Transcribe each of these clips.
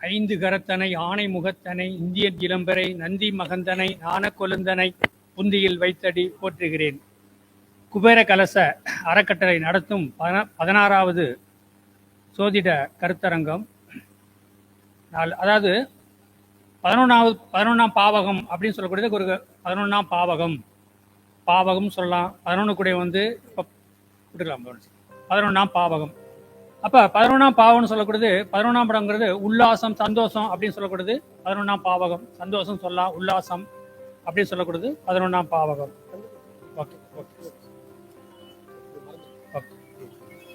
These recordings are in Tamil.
ஐந்து கரத்தனை ஆணை முகத்தனை இந்தியன் இளம்பரை நந்தி மகந்தனை ஞானக்கொழுந்தனை புந்தியில் வைத்தடி போற்றுகிறேன். குபேர கலச அறக்கட்டளை நடத்தும் பத- பதினாறாவது சோதிட கருத்தரங்கம். நாலு அதாவது பதினொன்றாவது பதினொன்றாம் பாவகம் அப்படின்னு சொல்லக்கூடியது ஒரு பதினொன்றாம் பாவகம். பாவகம் சொல்லலாம். பதினொன்று கூட வந்து இப்போ விட்டுக்கலாம் பதினொன்றாம் பாவகம். அப்போ பதினொன்றாம் பாவம்னு சொல்லக்கூடியது பதினொன்றாம் படங்கிறது உல்லாசம் சந்தோஷம் அப்படின்னு சொல்லக்கூடியது பதினொன்றாம் பாவகம் சந்தோஷம் சொல்லலாம் உல்லாசம் அப்படின்னு சொல்லக்கூடியது பதினொன்றாம் பாவகம். Okay okay. ஓகே.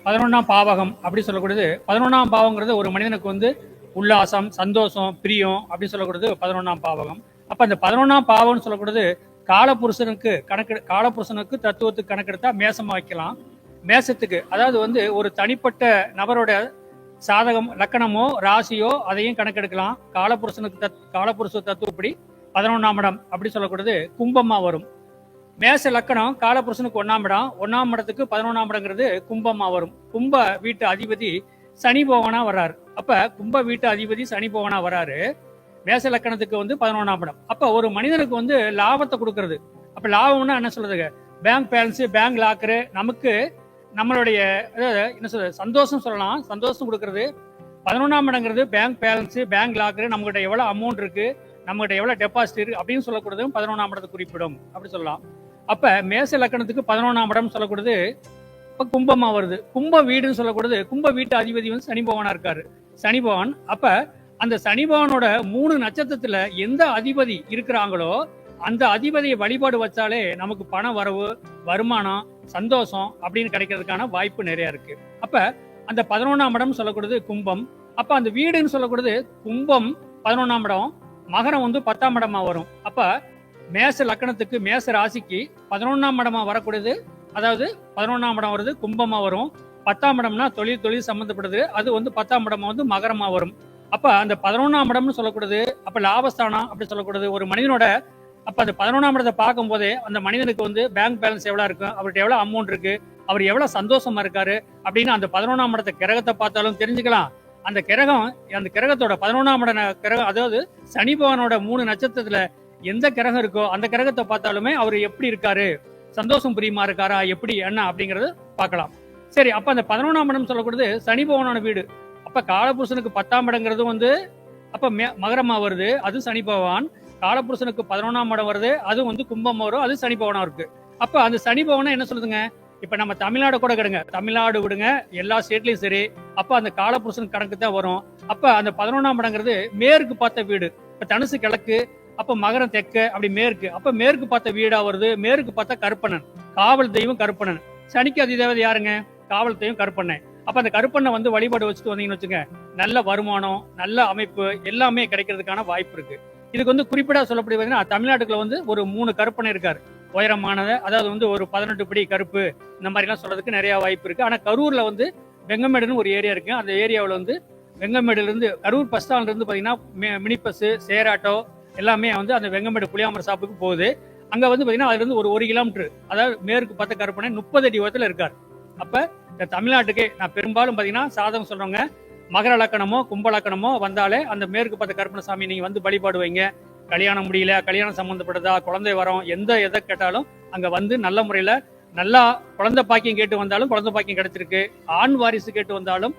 பதினொன்றாம் பாவகம் அப்படி சொல்லக்கூடியது பதினொன்றாம் பாவங்கிறது ஒரு மனிதனுக்கு வந்து உல்லாசம் சந்தோஷம் பிரியம் அப்படின்னு சொல்லக்கூடியது பதினொன்றாம் பாவகம். அப்ப அந்த பதினொன்றாம் பாவம்னு சொல்லக்கூடியது காலபுருஷனுக்கு கணக்கு காலபுருஷனுக்கு தத்துவத்துக்கு கணக்கெடுத்தா மேசமா வைக்கலாம் மேசத்துக்கு அதாவது வந்து ஒரு தனிப்பட்ட நபரோட சாதகம் லக்கணமோ ராசியோ அதையும் கணக்கெடுக்கலாம். காலபுருஷனுக்கு தத் காலபுருஷ தத்துவப்படி பதினொன்றாம் இடம் அப்படி சொல்லக்கூடியது கும்பமா வரும். மேச லக்கணம் காலபுருஷனுக்கு ஒன்னாம் இடம் ஒன்னாம் இடத்துக்கு பதினொன்றாம் இடங்கிறது கும்பமா வரும். கும்ப வீட்டு அதிபதி சனி பவனா வர்றாரு. அப்ப கும்ப வீட்டு அதிபதி சனி பவனா வராரு மேச லக்கணத்துக்கு வந்து பதினொன்றாம் இடம். அப்ப ஒரு மனிதனுக்கு வந்து லாபத்தை கொடுக்கறது. அப்ப லாபம்னா என்ன சொல்றதுங்க? பேங்க் பேலன்ஸ் பேங்க் லாக்கரு நமக்கு நம்மளுடைய அதாவது என்ன சொல்றது சந்தோஷம் சொல்லலாம். சந்தோஷம் கொடுக்கறது பதினொன்றாம் இடங்கிறது பேங்க் பேலன்ஸு பேங்க் லாக்கரு நம்மகிட்ட எவ்வளோ அமௌண்ட் இருக்கு நம்மகிட்ட எவ்வளோ டெபாசிட் இருக்கு அப்படின்னு சொல்லக்கூடதும் பதினொன்றாம் இடத்தை குறிப்பிடும். அப்படி சொல்லலாம். அப்ப மேச லக்கணத்துக்கு பதினொன்றாம் இடம் சொல்லக்கூடியது இப்ப கும்பமா வருது. கும்ப வீடுன்னு சொல்லக்கூடியது கும்ப வீட்டு அதிபதி வந்து சனி பகவானா இருக்காரு. சனி பகவான் அப்ப அந்த சனி பகவானோட மூணு நட்சத்திரத்துல எந்த அதிபதி இருக்கிறாங்களோ அந்த அதிபதியை வழிபாடு வச்சாலே நமக்கு பண வரவு வருமானம் சந்தோஷம் அப்படின்னு கிடைக்கிறதுக்கான வாய்ப்பு நிறைய இருக்கு. அப்ப அந்த பதினொன்னாம் இடம் சொல்லக்கூடியது கும்பம். அப்ப அந்த வீடுன்னு சொல்லக்கூடியது கும்பம் பதினொன்னாம் இடம் மகரம் வந்து பத்தாம் இடமா வரும். அப்ப மேச லக்கணத்துக்கு மேச ராசிக்கு பதினொன்னாம் இடமா வரக்கூடியது அதாவது பதினொன்னாம் இடம் வருது கும்பமா வரும். பத்தாம் இடம்னா தொழில் தொழில் சம்பந்தப்படுது அது வந்து பத்தாம் இடமா வந்து மகரமா வரும். அப்ப அந்த பதினொன்னாம் இடம்னு சொல்லக்கூடாது அப்ப லாபஸ்தானம் அப்படி சொல்லக்கூடாது ஒரு மனிதனோட அப்ப அந்த பதினொன்றாம் இடத்தை பார்க்கும் போதே அந்த மனிதனுக்கு வந்து பேங்க் பேலன்ஸ் எவ்வளவு இருக்கும் அவர்கிட்ட எவ்வளவு அமௌண்ட் இருக்கு? அவர் எவ்வளவு சந்தோஷமா இருக்காரு? அப்படின்னு அந்த பதினொன்றாம் இடத்த கிரகத்தை பார்த்தாலும் தெரிஞ்சுக்கலாம். அந்த கிரகம் அந்த கிரகத்தோட பதினொன்றாம் இட கிரகம் அதாவது சனி பகவானோட மூணு நட்சத்திரத்துல எந்த கிரகம் இருக்கோ அந்த கிரகத்தை பார்த்தாலுமே அவர் எப்படி இருக்காரு? சந்தோஷம் புரியுமா இருக்காரா? எப்படி என்ன அப்படிங்கறது பார்க்கலாம். சரி அப்ப அந்த பதினொன்றாம் இடம் சொல்லக்கூடியது சனி பகவானோட வீடு. அப்ப காலபுருஷனுக்கு பத்தாம் இடங்கிறது வந்து அப்ப மகரமா வருது. அது சனி பகவான். காலபுருஷனுக்கு பதினொன்றாம் இடம் வருது அது வந்து கும்பம் வரும் அது சனி பவனம் இருக்கு. அப்ப அந்த சனி பவனம் என்ன சொல்லுதுங்க? இப்ப நம்ம தமிழ்நாடு கூட கிடங்க தமிழ்நாடு விடுங்க எல்லா ஸ்டேட்லயும் சரி. அப்ப அந்த காலபுருஷன் கணக்கு தான் வரும். அப்ப அந்த பதினொன்றாம் இடங்கிறது மேற்கு பார்த்த வீடு. இப்ப தனுசு கிழக்கு அப்ப மகரம் தெற்கு அப்படி மேற்கு. அப்ப மேற்கு பார்த்த வீடா வருது மேற்கு பார்த்த கருப்பணன் காவல் தெய்வம் கருப்பணன் சனிக்கு அதிதேவதை யாருங்க? காவல் தெய்வம் கருப்பண்ணன். அப்ப அந்த கருப்பண்ணை வந்து வழிபாடு வச்சுட்டு வந்தீங்கன்னு வச்சுங்க நல்ல வருமானம் நல்ல அமைப்பு எல்லாமே கிடைக்கிறதுக்கான வாய்ப்பு இருக்கு. இதுக்கு வந்து குறிப்பிடா சொல்லப்படி பார்த்தீங்கன்னா தமிழ்நாட்டுக்குள்ள வந்து ஒரு மூணு கருப்பனை இருக்காரு. உயரமானது அதாவது வந்து ஒரு பதினெட்டு படி கருப்பு இந்த மாதிரிலாம் சொல்றதுக்கு நிறைய வாய்ப்பு இருக்கு. ஆனா கரூர்ல வந்து வெங்கமேடுன்னு ஒரு ஏரியா இருக்கு. அந்த ஏரியாவில் வந்து வெங்கமேடுல இருந்து கரூர் பஸ் ஸ்டாண்ட்ல இருந்து பாத்தீங்கன்னா மி- மினி பஸ் சேராட்டோ எல்லாமே வந்து அந்த வெங்கமேடு புளியாமர சாப்புக்கு போகுது. அங்க வந்து பாத்தீங்கன்னா அதுல இருந்து ஒரு ஒரு கிலோமீட்டர் அதாவது மேற்கு பார்த்த கருப்பனை முப்பது அடி உயரத்துல இருக்காரு. அப்ப இந்த தமிழ்நாட்டுக்கே நான் பெரும்பாலும் பாத்தீங்கன்னா சாதகம் சொல்றவங்க மகர லக்கணமோ கும்ப லக்கணமோ வந்தாலே அந்த மேற்கு பார்த்த கருப்பண சாமி நீங்க வந்து வழிபாடு வைங்க. கல்யாணம் முடியல கல்யாணம் சம்பந்தப்பட்டதா குழந்தை வரோம் எந்த எதை கேட்டாலும் அங்க வந்து நல்ல முறையில நல்லா குழந்தை பாக்கியம் கேட்டு வந்தாலும் குழந்தை பாக்கியம் கிடைச்சிருக்கு. ஆண் வாரிசு கேட்டு வந்தாலும்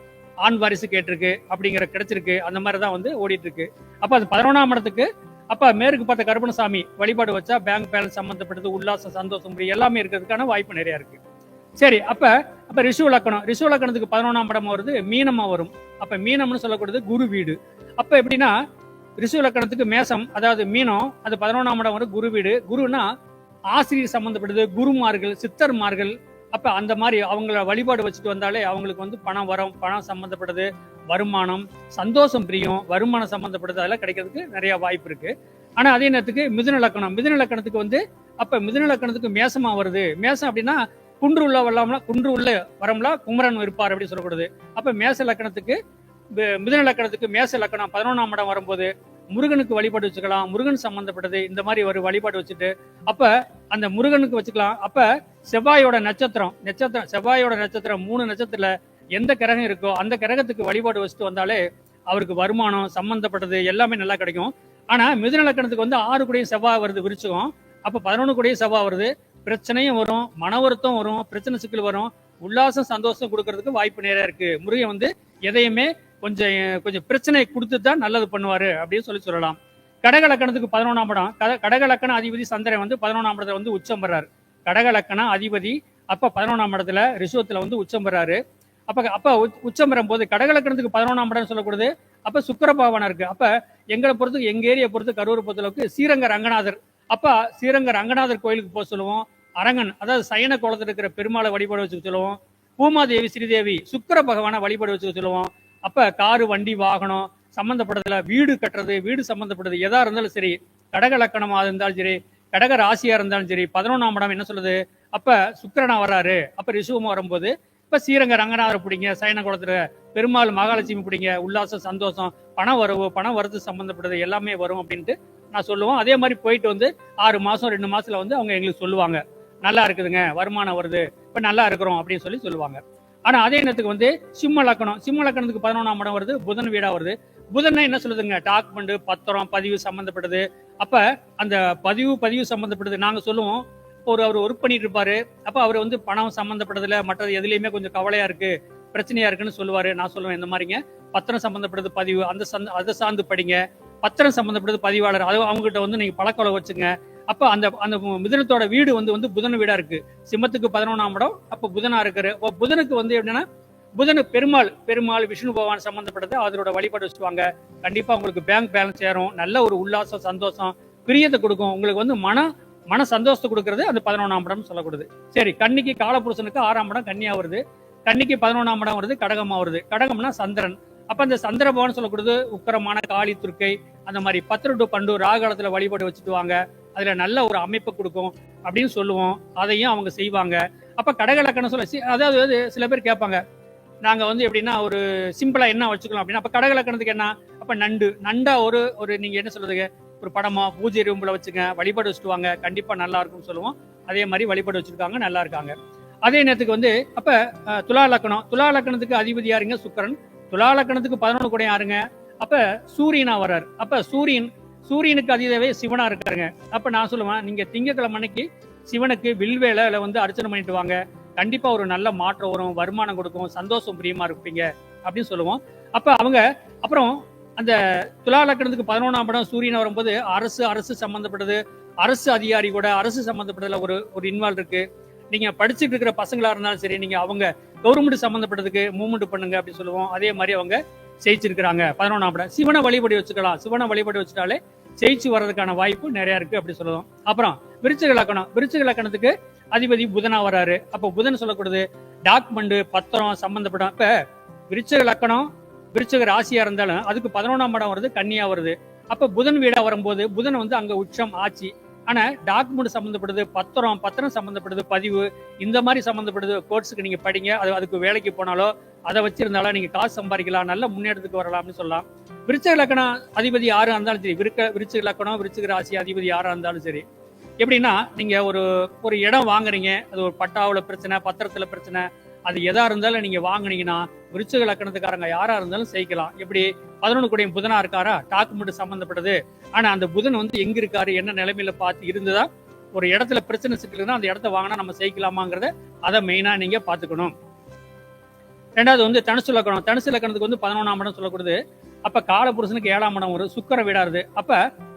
ஆண் வாரிசு கேட்டிருக்கு அப்படிங்கிற கிடைச்சிருக்கு. அந்த மாதிரி தான் வந்து ஓடிட்டு இருக்கு அப்ப அது பதினொன்றாம் இடத்துக்கு அப்ப மேற்கு பார்த்த கருப்பணசாமி வழிபாடு வச்சா பேங்க் பேலன்ஸ் சம்பந்தப்பட்டது உல்லாசம் சந்தோஷம் எல்லாமே இருக்கிறதுக்கான வாய்ப்பு நிறைய இருக்கு. சரி அப்ப அப்ப ரிஷு லக்கணம் ரிஷு லக்கணத்துக்கு பதினொன்றாம் இடம் வருது மீனமா வரும். அப்ப மீனம்னு சொல்லக்கூடியது குரு வீடு. அப்ப எப்படின்னா ரிஷு லக்கணத்துக்கு மேசம் அதாவது மீனம் அது பதினொன்றாம் இடம் வரும் குரு வீடு. குருனா ஆசிரியர் சம்பந்தப்பட்டது குருமார்கள் சித்தர்மார்கள். அப்ப அந்த மாதிரி அவங்கள வழிபாடு வச்சுட்டு வந்தாலே அவங்களுக்கு வந்து பணம் வரும். பணம் சம்பந்தப்பட்டது வருமானம் சந்தோஷம் பிரியம். வருமானம் சம்பந்தப்பட்டது அதெல்லாம் கிடைக்கிறதுக்கு நிறைய வாய்ப்பு இருக்கு. ஆனா அதே நேரத்துக்கு மிதுன லக்கணம். மிதுன லக்கணத்துக்கு வந்து அப்ப மிதுன லக்கணத்துக்கு மேசமா வருது. மேசம் அப்படின்னா குன்று உள்ள வரலாம்னா குன்று உள்ள வரம்ல குமரன் இருப்பார் அப்படின்னு சொல்லப்படுது. அப்ப மேச லக்கணத்துக்கு மிதன லக்கணத்துக்கு மேச லக்கணம் பதினொன்றாம் இடம் வரும்போது முருகனுக்கு வழிபாடு வச்சுக்கலாம் முருகன் சம்பந்தப்பட்டது இந்த மாதிரி ஒரு வழிபாடு வச்சுட்டு அப்ப அந்த முருகனுக்கு வச்சுக்கலாம். அப்ப செவ்வாயோட நட்சத்திரம் நட்சத்திரம் செவ்வாயோட நட்சத்திரம் மூணு நட்சத்திரத்துல எந்த கிரகம் இருக்கோ அந்த கிரகத்துக்கு வழிபாடு வச்சுட்டு வந்தாலே அவருக்கு வருமானம் சம்பந்தப்பட்டது எல்லாமே நல்லா கிடைக்கும். ஆனா மிதுன லக்கணத்துக்கு வந்து ஆறு கூடயும் செவ்வாய் வருது விரிச்சுக்கும் அப்ப பதினொன்று கூடயும் செவ்வாய் வருது. பிரச்சனையும் வரும் மன வருத்தம் வரும் பிரச்சனை சிக்கல் வரும் உல்லாசம் சந்தோஷம் கொடுக்கறதுக்கு வாய்ப்பு நிறைய இருக்கு. முருகன் வந்து எதையுமே கொஞ்சம் கொஞ்சம் பிரச்சனை கொடுத்து தான் நல்லது பண்ணுவாரு அப்படின்னு சொல்லி சொல்லலாம். கடகலக்கணத்துக்கு பதினொன்றாம் படம். கட- கடகலக்கண அதிபதி சந்திரன் வந்து பதினொன்றாம் படத்துல வந்து உச்சம் பெறாரு. கடகலக்கண அதிபதி அப்ப பதினொன்றாம் இடத்துல ரிஷவத்துல வந்து உச்சம் பெறாரு. அப்ப அப்ப உச்சம் பெறும் போது கடகலக்கணத்துக்கு பதினொன்றாம் படம் சொல்லக்கூடாது அப்ப சுக்கரபாவனம் இருக்கு. அப்ப எங்களை பொறுத்து எங்க ஏரியா பொறுத்து கரூர் பொறுத்தளவுக்கு ஸ்ரீரங்க ரங்கநாதர். அப்ப ஸ்ரீரங்க ரங்கநாதர் கோயிலுக்கு போக சொல்லுவோம். அரங்கன் அதாவது சயன குளத்தில் இருக்கிற பெருமாளை வழிபாடு வச்சுக்க சொல்லுவோம். பூமாதேவி ஸ்ரீதேவி சுக்கர பகவானை வழிபாடு வச்சுக்க சொல்லுவோம். அப்போ காரு வண்டி வாகனம் சம்மந்தப்பட்டதில் வீடு கட்டுறது வீடு சம்மந்தப்பட்டது எதாக இருந்தாலும் சரி கடக லக்கணமாக இருந்தாலும் சரி கடக ராசியாக இருந்தாலும் சரி பதினொன்றாம் இடம் என்ன சொல்லுது? அப்போ சுக்கரனா வராரு அப்போ ரிசுவமாக வரும்போது இப்போ ஸ்ரீரங்க ரங்கநாதர் பிடிங்க சயன குளத்தில் பெருமாள் மகாலட்சுமி பிடிங்க உல்லாசம் சந்தோஷம் பணம் வரவு பணம் வரது சம்மந்தப்பட்டது எல்லாமே வரும் அப்படின்ட்டு நான் சொல்லுவோம். அதே மாதிரி போயிட்டு வந்து ஆறு மாதம் ரெண்டு மாதத்தில் வந்து அவங்க எங்களுக்கு சொல்லுவாங்க. நல்லா இருக்குதுங்க வருமானம் வருது இப்போ நல்லா இருக்கிறோம் அப்படின்னு சொல்லி சொல்லுவாங்க. ஆனால் அதே நேரத்துக்கு வந்து சிம்ம லக்கணம் சிம்ம லக்கணத்துக்கு பதினொன்றாம் இடம் வருது புதன் வீடாக வருது. புதன்னா என்ன சொல்லுதுங்க? டாக்குமெண்ட் பத்திரம் பதிவு சம்மந்தப்பட்டது அப்போ அந்த பதிவு பதிவு சம்மந்தப்பட்டது நாங்கள் சொல்லுவோம். ஒரு அவர் ஒர்க் பண்ணிட்டு இருப்பாரு. அப்போ அவர் வந்து பணம் சம்மந்தப்பட்டதில் மற்றது எதுலேயுமே கொஞ்சம் கவலையாக இருக்கு பிரச்சனையா இருக்குன்னு சொல்லுவாரு. நான் சொல்லுவேன் இந்த மாதிரிங்க. பத்திரம் சம்மந்தப்பட்டது பதிவு அந்த சந்த அதை சார்ந்து படிங்க. பத்திரம் சம்மந்தப்பட்டது பதிவாளர் அது அவங்ககிட்ட வந்து நீங்கள் பழக்கவளை வச்சுங்க. அப்ப அந்த அந்த மிதனத்தோட வீடு வந்து வந்து புதன் வீடா இருக்கு. சிம்மத்துக்கு பதினொன்னாம் இடம் அப்ப புதனா இருக்காரு. புதனுக்கு வந்து எப்படின்னா புதனு பெருமாள் பெருமாள் விஷ்ணு பகவான் சம்பந்தப்பட்டது அதோட வழிபாடு வச்சுவாங்க கண்டிப்பா உங்களுக்கு பேங்க் பேலன்ஸ் ஏறும். நல்ல ஒரு உல்லாசம் சந்தோஷம் பிரியத்தை கொடுக்கும். உங்களுக்கு வந்து மன மன சந்தோஷத்தை கொடுக்கறது அந்த பதினொன்றாம் இடம் சொல்லக்கூடாது சரி கன்னிக்கு காலபுருஷனுக்கு ஆறாம் இடம் கன்னியா வருது. கன்னிக்கு பதினொன்றாம் இடம் வருது கடகமா வருது. கடகம்னா சந்திரன். அப்ப அந்த சந்திர பவன் சொல்லக்கூடாது உக்கரமான காளி துர்க்கை அந்த மாதிரி பத்து டு பண்டு ராகாலத்துல வழிபாடு வச்சுட்டு வாங்க அதில் நல்ல ஒரு அமைப்பு கொடுக்கும் அப்படின்னு சொல்லுவோம். அதையும் அவங்க செய்வாங்க. அப்போ கடகலக்கணம் சொல்ல சி- அதாவது சில பேர் கேட்பாங்க நாங்கள் வந்து எப்படின்னா ஒரு சிம்பிளாக என்ன வச்சுக்கலாம் அப்படின்னா அப்போ கடகலக்கணத்துக்கு என்ன? அப்போ நண்டு. நண்டா ஒரு ஒரு நீங்கள் என்ன சொல்றதுங்க? ஒரு படமா பூஜை ரூம்பில் வச்சுங்க வழிபாடு வச்சுட்டு வாங்க நல்லா இருக்கும்னு சொல்லுவோம். அதே மாதிரி வழிபாடு வச்சுருக்காங்க நல்லா இருக்காங்க. அதே நேரத்துக்கு வந்து அப்போ துலா லக்கணம். துலா லக்கணத்துக்கு அதிபதி யாருங்க? சுக்கரன். துலா லக்கணத்துக்கு பதினொன்று கூட யாருங்க? அப்போ சூரியனா வர்றார். அப்போ சூரியன் சூரியனுக்கு அதிதவே சிவனா இருக்காருங்க. அப்ப நான் சொல்லுவேன் நீங்க திங்கக்கிழமை அன்னைக்கு சிவனுக்கு வில்வேல வந்து அர்ச்சனை பண்ணிட்டு வாங்க. கண்டிப்பா ஒரு நல்ல மாற்றம் வரும் வருமானம் கொடுக்கும் சந்தோஷம் பிரியமா இருப்பீங்க அப்படின்னு சொல்லுவோம். அப்ப அவங்க அப்புறம் அந்த துலா லக்கணத்துக்கு பதினொன்றாம் படம் சூரியன் வரும்போது அரசு அரசு சம்பந்தப்பட்டது அரசு அதிகாரி கூட அரசு சம்பந்தப்பட்டதுல ஒரு ஒரு இன்வால்வ் இருக்கு. நீங்க படிச்சுட்டு இருக்கிற பசங்களா இருந்தாலும் சரி நீங்க அவங்க கவர்மெண்ட் சம்பந்தப்பட்டதுக்கு மூவ்மெண்ட் பண்ணுங்க அப்படின்னு சொல்லுவோம். அதே மாதிரி அவங்க ஜெயிச்சிருக்கிறாங்க. பதினொன்றாம் படம். சிவனை வழிபடி வச்சுக்கலாம். சிவனை வழிபடி வச்சுட்டாலே ஜெயிச்சு வர்றதுக்கான வாய்ப்பு நிறைய இருக்கு அப்படி சொல்லுவோம் அப்புறம் விருச்சிக லக்கணம். விருச்சிக லக்கணத்துக்கு அதிபதி புதனா வராரு அப்ப புதன் சொல்லக்கூடாது டாக்குமெண்ட் பத்திரம் சம்பந்தப்பட்ட இப்ப விருச்சிக லக்கணம் விருச்சிக ராசியா இருந்தாலும் அதுக்கு பதினொன்றாம் இடம் வருது கன்னியா வருது. அப்ப புதன் வீடா வரும்போது புதன் வந்து அங்க உச்சம் ஆட்சி. ஆனால் டாக்குமெண்ட் சம்மந்தப்படுது பத்திரம் பத்திரம் சம்மந்தப்படுது பதிவு இந்த மாதிரி சம்மந்தப்படுது கோர்ஸுக்கு நீங்கள் படிங்க. அது அதுக்கு வேலைக்கு போனாலோ அதை வச்சிருந்தாலும் நீங்கள் காசு சம்பாதிக்கலாம் நல்ல முன்னேற்றத்துக்கு வரலாம்னு சொல்லலாம். விருச்ச இலக்கணம் அதிபதி யாராக இருந்தாலும் சரி விருக்க விருச்ச இலக்கணம் விருச்சிக ராசி அதிபதி யாராக இருந்தாலும் சரி எப்படின்னா நீங்கள் ஒரு ஒரு இடம் வாங்குறீங்க. அது ஒரு பட்டாவில் பிரச்சனை பத்திரத்தில் பிரச்சனை அது எதா இருந்தாலும் நீங்க வாங்குனீங்கன்னா விருச்சக லக்கணத்துக்காரங்க யாரா இருந்தாலும் செய்யலாம். எப்படி? பதினொன்று கூடிய புதனா இருக்காரா? டாக்குமெண்ட் சம்பந்தப்பட்டது. ஆனா அந்த புதன் வந்து எங்க இருக்காரு? என்ன நிலைமையில பார்த்து இருந்ததா? ஒரு இடத்துல பிரச்சனை சிக்கலுன்னா அந்த இடத்த வாங்கினா நம்ம செய்யலாமாங்கிறத அதை மெயினா நீங்க பாத்துக்கணும் ரெண்டாவது வந்து தனுசு லக்கணம். தனுசு லக்கணத்துக்கு வந்து பதினொன்றாம் இடம் சொல்லக்கூடாது அப்ப காலபுருஷனுக்கு ஏழாம் இடம் ஒரு சுக்கர வீடாருது அப்ப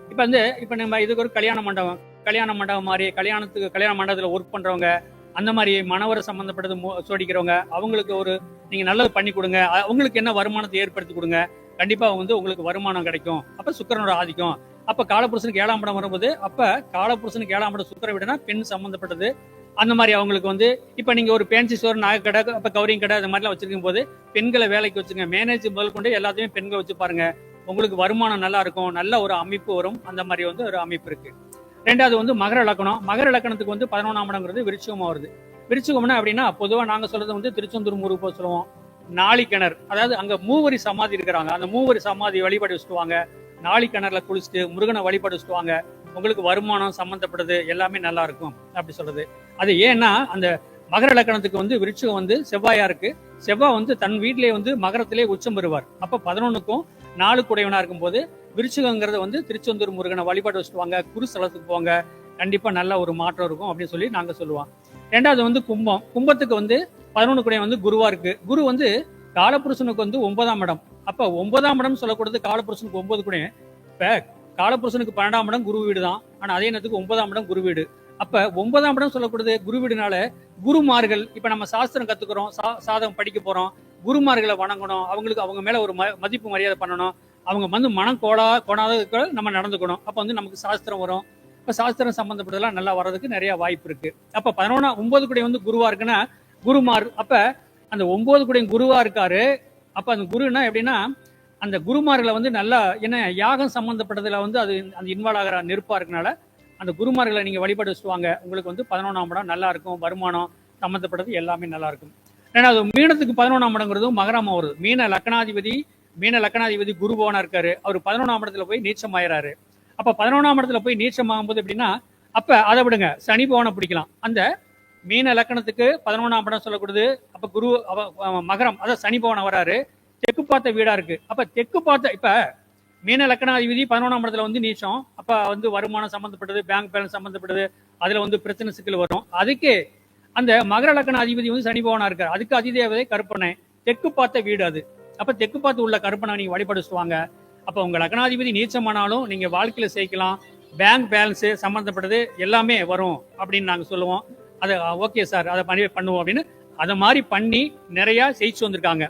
இப்ப வந்து இப்ப நம்ம இதுக்கு ஒரு கல்யாண மண்டபம். கல்யாண மண்டபம் மாதிரி கல்யாணத்துக்கு கல்யாண மண்டபத்துல ஒர்க் பண்றவங்க அந்த மாதிரி மணவரை சம்மந்தப்பட்டது மோ- சோடிக்கிறவங்க அவங்களுக்கு ஒரு நீங்க நல்லது பண்ணி கொடுங்க. அவங்களுக்கு என்ன வருமானத்தை ஏற்படுத்தி கொடுங்க. கண்டிப்பா வந்து உங்களுக்கு வருமானம் கிடைக்கும். அப்ப சுக்கரனோட ஆதிக்கம். அப்ப காலபுருஷனுக்கு ஏழாம் படம் வரும்போது அப்ப காலபுருஷனுக்கு ஏழாம் படம் சுக்கரை விடனா பெண் சம்மந்தப்பட்டது அந்த மாதிரி அவங்களுக்கு வந்து இப்ப நீங்க ஒரு பேன்சி ஸ்டோர் நாக கடை அப்ப கவரிங் கடை அந்த மாதிரிலாம் வச்சிருக்கும் போது பெண்களை வேலைக்கு வச்சுங்க. மேனேஜ் முதல் கொண்டு எல்லாத்தையுமே பெண்களை வச்சு பாருங்க. உங்களுக்கு வருமானம் நல்லா இருக்கும். நல்ல ஒரு அமைப்பு வரும். அந்த மாதிரி வந்து ஒரு அமைப்பு இருக்கு. ரெண்டாவது வந்து மகர லக்கணம் மகர லக்கணத்துக்கு வந்து பதினொன்றாம் இடங்கிறது விருச்சிகமாக வருது. விருச்சிகம்னா அப்படின்னா பொதுவாக நாங்கள் சொல்றது வந்து திருச்செந்தூர் முருகப்போ சொல்லுவோம். நாளிக்கிணர் அதாவது அங்கே மூவரி சமாதி இருக்கிறாங்க. அந்த மூவரி சமாதி வழிபாடு வச்சுட்டுவாங்க. நாளிக்கிணறுல குளிச்சுட்டு முருகனை வழிபாடு வச்சுட்டுவாங்க. உங்களுக்கு வருமானம் சம்மந்தப்படுது எல்லாமே நல்லா இருக்கும் அப்படி சொல்றது. அது ஏன்னா அந்த மகர லக்கணத்துக்கு வந்து விருச்சிகம் வந்து செவ்வாயா இருக்கு. செவ்வாய் வந்து தன் வீட்டிலேயே வந்து மகரத்திலே உச்சம் பெறுவார். அப்ப பதினொன்னுக்கும் நாலு இருக்கும்போது விருச்சிகங்கிறது வந்து திருச்செந்தூர் முருகனை வழிபாடு வச்சுட்டு வாங்க குருஸ்தலத்துக்கு போங்க. கண்டிப்பா நல்ல ஒரு மாற்றம் இருக்கும் அப்படின்னு சொல்லி நாங்க சொல்லுவோம். ரெண்டாவது வந்து கும்பம். கும்பத்துக்கு வந்து பதினொன்று குடையம் வந்து குருவா இருக்கு. குரு வந்து காலபுருஷனுக்கு வந்து ஒன்பதாம் இடம். அப்ப ஒன்பதாம் இடம் சொல்லக்கூடாது காலபுருஷனுக்கு ஒன்பது குடையம் இப்ப காலபுருஷனுக்கு பன்னெண்டாம் இடம் குரு வீடு தான் ஆனா அதே நேரத்துக்கு ஒன்பதாம் இடம் குரு வீடு. அப்ப ஒன்பதாம் இடம் சொல்லக்கூடாது குருவிடுனால குருமார்கள். இப்ப நம்ம சாஸ்திரம் கத்துக்கிறோம். சா- சாதகம் படிக்க போறோம். குருமார்களை வணங்கணும். அவங்களுக்கு அவங்க மேல ஒரு ம- மதிப்பு மரியாதை பண்ணணும். அவங்க வந்து மனம் கோடா கோணாத நம்ம நடந்துக்கணும். அப்ப வந்து நமக்கு சாஸ்திரம் வரும். இப்ப சாஸ்திரம் சம்பந்தப்பட்டதெல்லாம் நல்லா வர்றதுக்கு நிறைய வாய்ப்பு இருக்கு. அப்ப பதினொன்னா ஒன்பது கூட வந்து குருவா இருக்குன்னா குருமார் அப்ப அந்த ஒன்பது கூட குருவா இருக்காரு. அப்ப அந்த குருன்னா எப்படின்னா அந்த குருமார்களை வந்து நல்லா என்ன யாகம் சம்பந்தப்பட்டதுல வந்து அது அந்த இன்வால்வ் ஆகிற நெருப்பா இருக்கனால அந்த குருமார்களை நீங்கள் வழிபாடு வச்சுட்டு வாங்க உங்களுக்கு வந்து பதினொன்றாம் இடம் நல்லா இருக்கும். வருமானம் சம்மந்தப்பட்டது எல்லாமே நல்லா இருக்கும். அது மீனத்துக்கு பதினொன்றாம் இடங்கிறதும் மகரமா வருது மீன லக்கணாதிபதி மீன லக்கணாதிபதி குருபவனாக இருக்காரு. அவர் பதினொன்றாம் இடத்துல போய் நீச்சம் ஆயிறாரு அப்போ பதினொன்றாம் இடத்துல போய் நீச்சம் ஆகும்போது எப்படின்னா அப்ப அதை விடுங்க. சனி பவனை பிடிக்கலாம். அந்த மீன லக்கணத்துக்கு பதினொன்றாம் படம் சொல்லக்கூடாது. அப்போ குரு மகரம் அதாவது சனி பவன் வராரு. தெற்கு பார்த்த வீடா இருக்கு. அப்ப தெற்கு பார்த்த இப்ப மீன லக்கணாதிபதி பதினொன்றாம் இடத்துல வந்து நீச்சம். அப்போ வந்து வருமானம் சம்மந்தப்பட்டது பேங்க் பேலன்ஸ் சம்மந்தப்பட்டது அதில் வந்து பிரச்சனை சிக்கல் வரும். அதுக்கு அந்த மகர லக்கண அதிபதி வந்து சனி பவனா இருக்கார். அதுக்கு அதிதேவதை கருப்பனை தெற்கு பார்த்த வீடு அது. அப்போ தெற்கு பார்த்து உள்ள கருப்பனை நீங்கள் வழிபடுச்சுவாங்க அப்போ உங்கள் லக்கணாதிபதி நீச்சமானாலும் நீங்கள் வாழ்க்கையில் சேர்க்கலாம். பேங்க் பேலன்ஸு சம்மந்தப்பட்டது எல்லாமே வரும் அப்படின்னு நாங்கள் சொல்லுவோம். அதை ஓகே சார் அதை பண்ணி பண்ணுவோம் அப்படின்னு. அதை மாதிரி பண்ணி நிறையா ஜெயிச்சு வந்திருக்காங்க.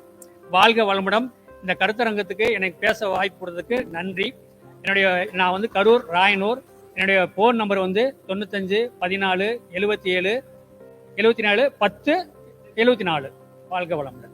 வாழ்க வளமுடன். இந்த கருத்தரங்கத்துக்கு எனக்கு பேச வாய்ப்பு கொடுத்ததுக்கு நன்றி. என்னுடைய நான் வந்து கரூர் ராயனூர். என்னுடைய ஃபோன் நம்பர் வந்து தொண்ணூத்தஞ்சு பதினாலு எழுபத்தி ஏழு எழுபத்தி நாலு பத்து எழுபத்தி நாலு. வாழ்க வளமுடன்.